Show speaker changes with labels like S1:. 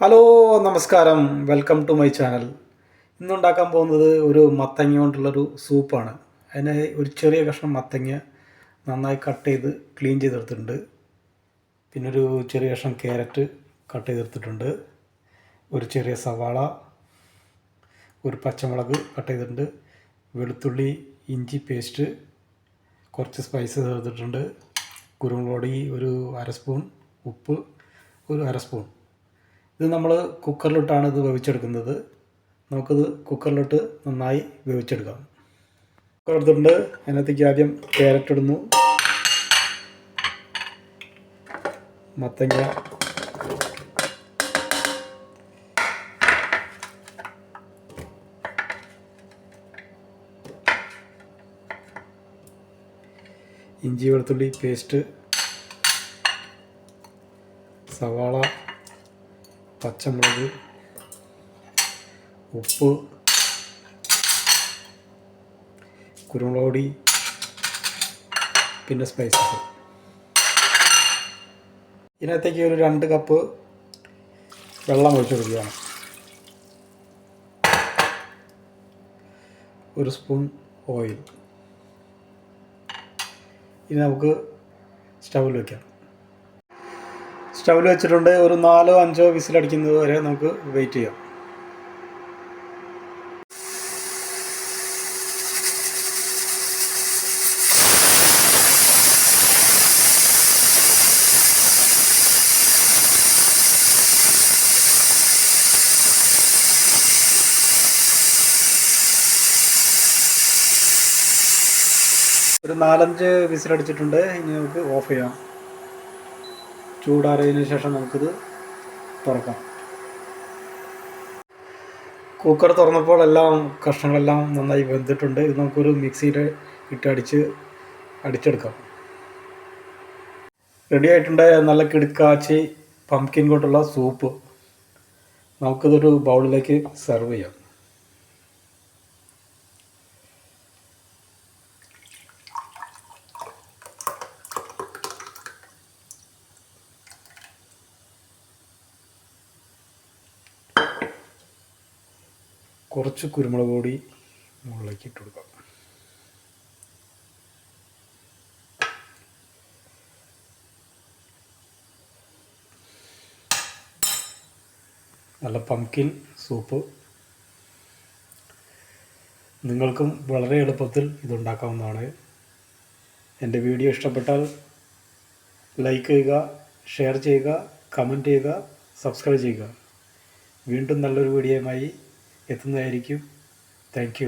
S1: Hello നമസ്കാരം. Welcome to my channel ഇന്നുണ്ടാക്കാൻ പോകുന്നത് ഒരു മത്തങ്ങ കൊണ്ടുള്ളൊരു സൂപ്പാണ്. അതിന് ഒരു ചെറിയ കഷ്ണം മത്തങ്ങ നന്നായി കട്ട് ചെയ്ത് ക്ലീൻ ചെയ്തെടുത്തിട്ടുണ്ട്. പിന്നെ ഒരു ചെറിയ കഷ്ണം ക്യാരറ്റ് കട്ട് ചെയ്തെടുത്തിട്ടുണ്ട്. ഒരു ചെറിയ സവാള ഒരു പച്ചമുളക് കട്ട് ചെയ്തിട്ടുണ്ട്. വെളുത്തുള്ളി ഇഞ്ചി പേസ്റ്റ് കുറച്ച് സ്പൈസ് ചേർത്തിട്ടുണ്ട്. കുരുമുളക് പൊടി ഒരു അര സ്പൂൺ ഉപ്പ് ഒരു അര സ്പൂൺ ഇത് നമ്മൾ കുക്കറിലിട്ടാണ് ഇത് വേവിച്ചെടുക്കുന്നത്. നമുക്കിത് കുക്കറിലിട്ട് നന്നായി വേവിച്ചെടുക്കാം. കുക്കർ എടുത്തിട്ടുണ്ട് അതിനകത്തേക്ക് ആദ്യം ക്യാരറ്റ് ഇടുന്നു. മത്തങ്ങ. ഇഞ്ചി വെളുത്തുള്ളി പേസ്റ്റ് സവാള പച്ചമുളക് ഉപ്പ് കുരുമുളക് പൊടി പിന്നെ സ്പൈസസ് ഇതിനകത്തേക്ക് ഒരു രണ്ട് കപ്പ് വെള്ളം ഒഴിച്ചു കൊടുക്കുകയാണ്. ഒരു സ്പൂൺ ഓയിൽ ഇനി നമുക്ക് സ്റ്റൗവിൽ വയ്ക്കാം സ്റ്റൗവിൽ വെച്ചിട്ടുണ്ട്. ഒരു നാലോ അഞ്ചോ വിസിലടിക്കുന്നത് വരെ നമുക്ക് വെയിറ്റ് ചെയ്യാം. ഒരു നാലഞ്ച് വിസിലടിച്ചിട്ടുണ്ട് ഇനി നമുക്ക് ഓഫ് ചെയ്യാം. ചൂടാറിയതിന് ശേഷം നമുക്കിത് തുറക്കാം. കുക്കർ തുറന്നപ്പോൾ എല്ലാം കഷ്ണങ്ങളെല്ലാം നന്നായി വെന്തിട്ടുണ്ട്. ഇത് നമുക്കൊരു മിക്സിയിൽ ഇട്ടടിച്ച് അടിച്ചെടുക്കാം. റെഡി ആയിട്ടുണ്ട്. നല്ല കിടുക്കാച്ചി പംകിൻ കൊണ്ടുള്ള സൂപ്പ്. നമുക്കിതൊരു ബൗളിലേക്ക് സെർവ് ചെയ്യാം. കുറച്ച് കുരുമുളക് പൊടി മുകളിലേക്ക് ഇട്ട് കൊടുക്കാം. നല്ല പംകിൻ സൂപ്പ് നിങ്ങൾക്കും വളരെ എളുപ്പത്തിൽ ഇതുണ്ടാക്കാവുന്നതാണ്. എന്റെ വീഡിയോ ഇഷ്ടപ്പെട്ടാൽ ലൈക്ക് ചെയ്യുക ഷെയർ ചെയ്യുക കമന്റ് ചെയ്യുക സബ്സ്ക്രൈബ് ചെയ്യുക. വീണ്ടും നല്ലൊരു വീഡിയോയുമായി എത്തുന്നതായിരിക്കും. താങ്ക്